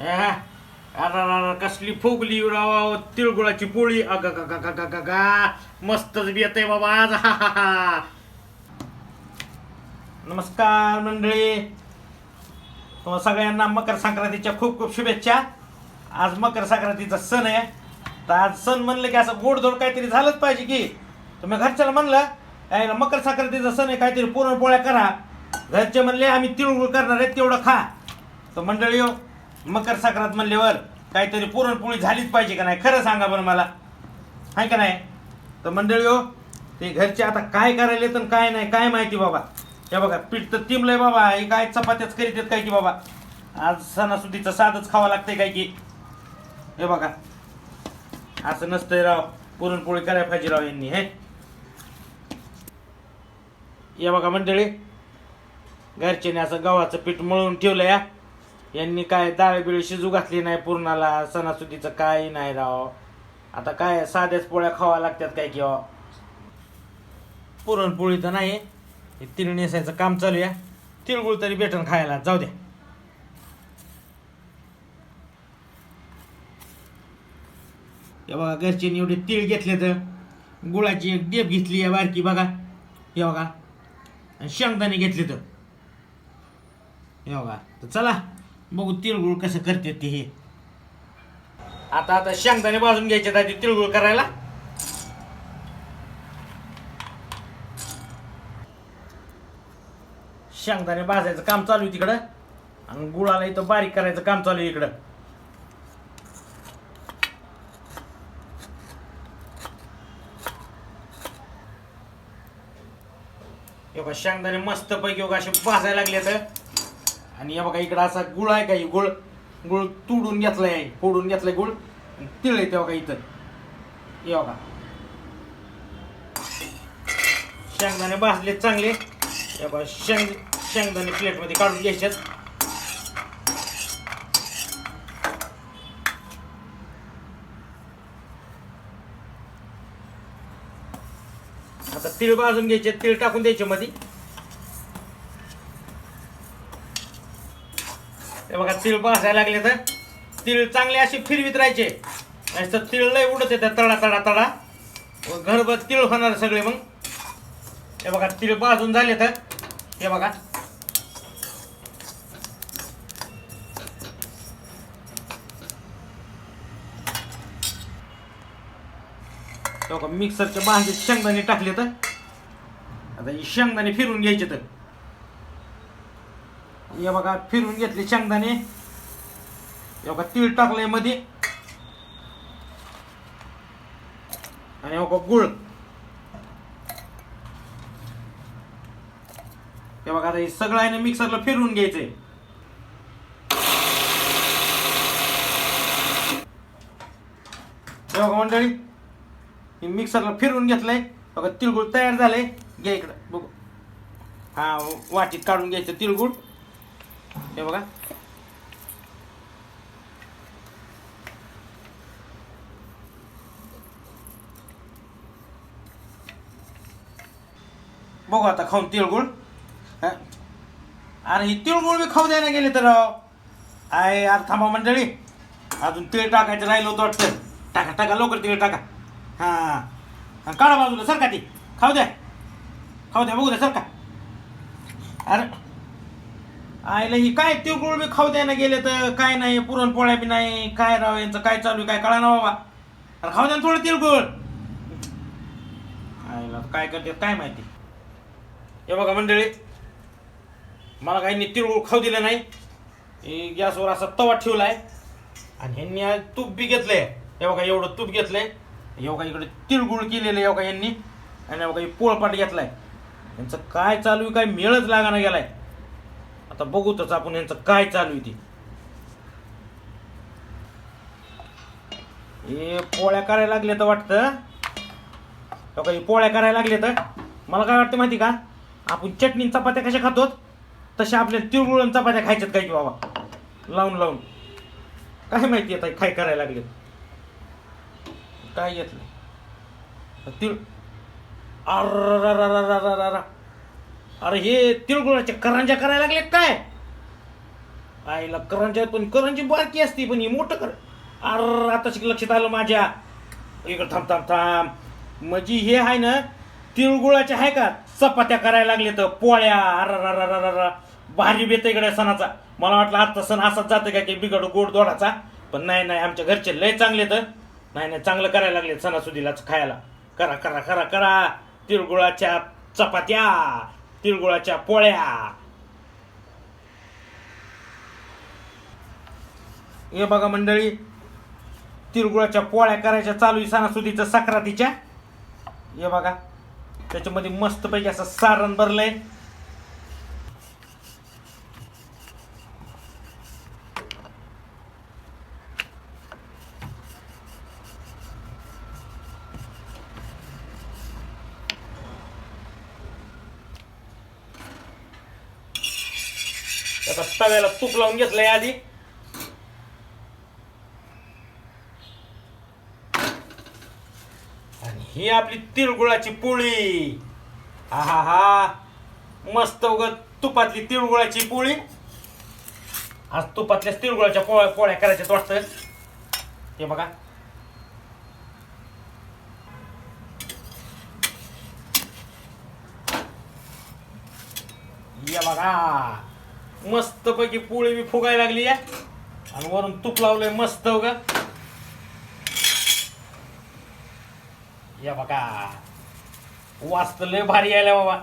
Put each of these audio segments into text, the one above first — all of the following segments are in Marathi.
आहा, अरे कसली फुगली राव तिळगुळाची पोळी. अग ग ग ग ग ग गा. मस्तच बी आहे बाबा आज. हा, हा, हा. नमस्कार मंडळी. तुम्हा सगळ्यांना मकर संक्रांतीच्या खूप खूप शुभेच्छा. आज मकर संक्रांतीचा सण आहे. तर आज सण म्हणलं की असं गोडधोड काहीतरी झालंच पाहिजे की. तुम्ही घरच्याला म्हणलं मकर संक्रांतीचा सण आहे काहीतरी पुरणपोळ्या करा. घरचे म्हणले आम्ही तिळगुळ करणार आहे तेवढं खा. तर मंडळी हो, मकर संक्रांत म्हणल्यावर काहीतरी पुरणपोळी झालीच पाहिजे का नाही? खरं सांगा बरं मला. आहे का नाही? तर मंडळी हो ते घरचे आता काय करायले तर काय नाही काय माहिती बाबा. हे बघा पीठ तर तिमलंय बाबा. हे काय चपात्याच करीत आहेत काय की बाबा? आज सणासुदीचं साधच खावं लागतंय काय की? हे बघा. असं नसतंय राव. पुरणपोळी करायला पाहिजे राव यांनी हे. या बघा मंडळी घरच्याने असं गव्हाचं पीठ मळून ठेवलं या. यांनी काय डाळ बिळ शिजू घातली नाही पूर्णाला सणासुदीचं काय नाही राव. आता काय साध्याच पोळ्या खावा लागतात काय किंवा? पुरणपोळी तर नाही हे तिळ नेसायचं काम चालू आहे. तिळगुळ तरी भेटन खायला. जाऊ द्या हे बघा घरच्यांनी एवढे तीळ घेतले तर गुळाची एक डेप घेतली आहे बारकी बघा. हे बघा. आणि शेंगदाणे घेतले तर. हे बघा. तर चला. बघू तिळगुळ कसं करते ते. हे आता आता शेंगदाणे भाजून घ्यायचे दादी तिळगुळ करायला. शेंगदाणे भाजायचं काम चालू आहे तिकडं. आणि गुळाला इथं बारीक करायचं काम चालू आहे इकडं. हे बघा शेंगदाणे मस्त पैकी असे भाजायला लागले तर आणि हे बघा इकडं असा गुळ आहे का गुळ? गुळ तुडून घेतलाय आहे फोडून घेतलाय गुळ. आणि तिळ आहे ते बघा इथं. हे बघा. शेंगदाणे भाजले चांगले. हे बघा शेंग शेंगदाणे प्लेटमध्ये काढून घ्यायच्यात आता तीळ भाजून घ्यायचे तीळ टाकून द्यायचे मध्ये हे बघा तीळ भाजायला लागले तर तीळ चांगले असे फिरवीत राहायचे. असं तीळ लय उडत येतात तडा तडा तडा. घरभर तीळ होणार सगळे मग. हे बघा तीळ भाजून झाले तर हे बघा. मिक्सरच्या भांडीत शेंगदाणे टाकले तर आता शेंगदाणे फिरून घ्यायचे तर. हे बघा फिरून घेतले शेंगदाणे. हे बघा तीळ टाकलंयमध्ये आणि बघा गुळ. हे बघा आता हे सगळं आहे ना मिक्सरला फिरवून घ्यायचंय. बघा मंडळी मिक्सरला फिरवून घेतलंय. बघा तिळगुळ तयार झालंय. घ्या इकडं बघू. हा वाटीत काढून घ्यायचं तिळगुळ. हे बघा. बघू आता खाऊन तिळगुळ. अरे ही तिळगुळ मी खाऊ द्यायला गेले तर राव. आहे यार थांबा मंडळी. अजून तिळ टाकायचं राहिलं होतं वाटतं. टाका टाका लवकर तीळ टाका. हा. काढा बाजूला सरका ती. खाऊ द्या. खाऊ द्या बघू द्या सरका अरे आईला ही काय तिळगुळ बी खाऊ द्यायला गेले तर काय नाही पुरणपोळ्या बी नाही काय राव यांचं काय चालू आहे काय कळा ना बाबा. अरे खाऊ द्या ना थोडं तिळगुळ. आईला काय करते काय माहिती. हे बघा मंडळी मला काही तिळगुळ खाऊ दिलं नाही. हे गॅसवर असा तवा ठेवलाय. आणि ह्यांनी आज तूप बी घेतलंय. हे बघा एवढं तूप घेतलंय. हे बघा इकडे तिळगुळ केलेलं आहे बघा यांनी आणि हे बघा हे पोळपाट घेतलाय. यांचं काय चालू आहे काय मेळच लागाना गेलाय. आता बघूतच आपण यांचं काय चालू आहे ते. हे पोळ्या करायला लागले तर वाटतं. हो हे काही पोळ्या करायला लागले तर मला काय वाटतं माहिती का? आपण चटणी चपात्या कशा खातो? तशा आपल्या तिळगुळ चपात्या खायच्यात काय की बाबा? लावून लावून. काय माहिती आता काय करायला लागले काय येत नाही. तिळ. अर अरे हे तिळगुळाच्या करंजा करायला लागले काय? आईला करंजा पण करंजी बारकी असते पण ही मोठं कर अरे आता शिक लक्षात आलं माझ्या. इकडं थांब थांब थांब. म्हणजे हे आहे ना तिळगुळाचे आहे का? चपात्या करायला लागले तर पोळ्या. अर भारी बेत इकडे सणाचा. मला वाटलं आजचा सण असाच जातं का की बिघड गोड दोडाचा. पण नाही नाही आमच्या घरचे लय चांगले तर नाही नाही चांगलं करायला लागले सणासुदीलाच खायला. करा करा करा करा. तिळगुळाच्या चपात्या. तिळगुळाच्या पोळ्या. हे बघा मंडळी तिळगुळाच्या पोळ्या करायच्या चालू आहे सणासुदीच्या सक्रातीच्या. हे बघा त्याच्यामध्ये मस्तपैकी असं सारण भरलंय. आता तव्याला तूप लावून घेतलंय आधी. आणि ही आपली तिळगुळाची पोळी. हा हा हा मस्त उगत तुपातली तिळगुळाची पोळी. आज तुपातल्या तिळगुळाच्या पोळ्या पोळ्या करायच्या वाटतं. हे बघा. या बघा. मस्त पैकी पोळी बी फुगायला लागली आहे आणि वरून तूप लावलंय मस्त हो उगा या बघा. वास्त लय भारी यायला बाबा.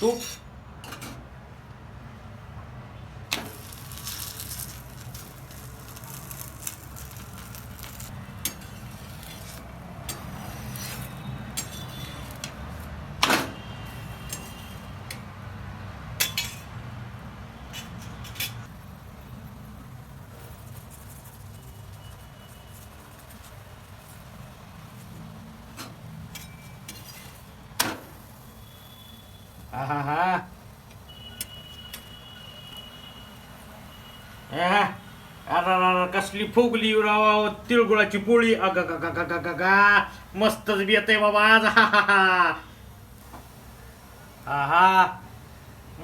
तूप. हा हा हा कसली फुगली राव तिळगुळाची पोळी. अग ग ग ग ग ग गा. मस्तच बेत आहे बाबा आज. हा हा हा. हा हा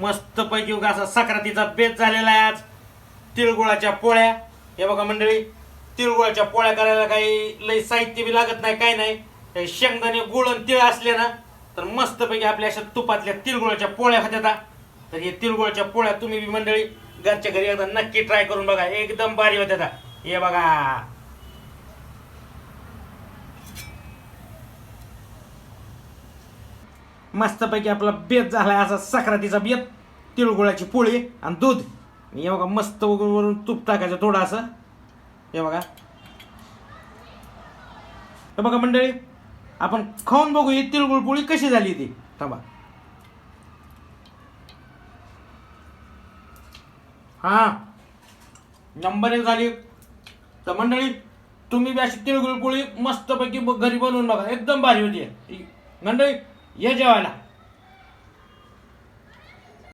मस्त पैकी उगा असा सक्रातीचा बेत झालेला आहे आज. तिळगुळाच्या पोळ्या. हे बघा मंडळी तिळगुळाच्या पोळ्या करायला काही लई साहित्य बी लागत नाही काही नाही. शेंगदाणे गुळ आणि तिळ असले ना तर मस्तपैकी आपल्या अशा तुपातल्या तिळगुळाच्या पोळ्या होत्या तर हे तिळगुळाच्या पोळ्या तुम्ही बी मंडळी घरच्या घरी एकदा नक्की ट्राय करून बघा. एकदम भारी होत्या हे बघा. मस्तपैकी आपला बेत झालाय असा सक्रातीचा बेत. तिळगुळाची पोळी आणि दूध. हे बघा मस्त वरून वरून तूप टाकायचं थोडं असं. हे बघा. हे बघा मंडळी आपण खाऊन बघू ही तिळगुळ पोळी कशी झाली ती? थांबा. हा. नंबर एक झाली. तर मंडळी तुम्ही बी अशी तिळगुळ पोळी मस्तपैकी घरी बनवून बघा. एकदम भारी होती. मंडळी ये जेवायला.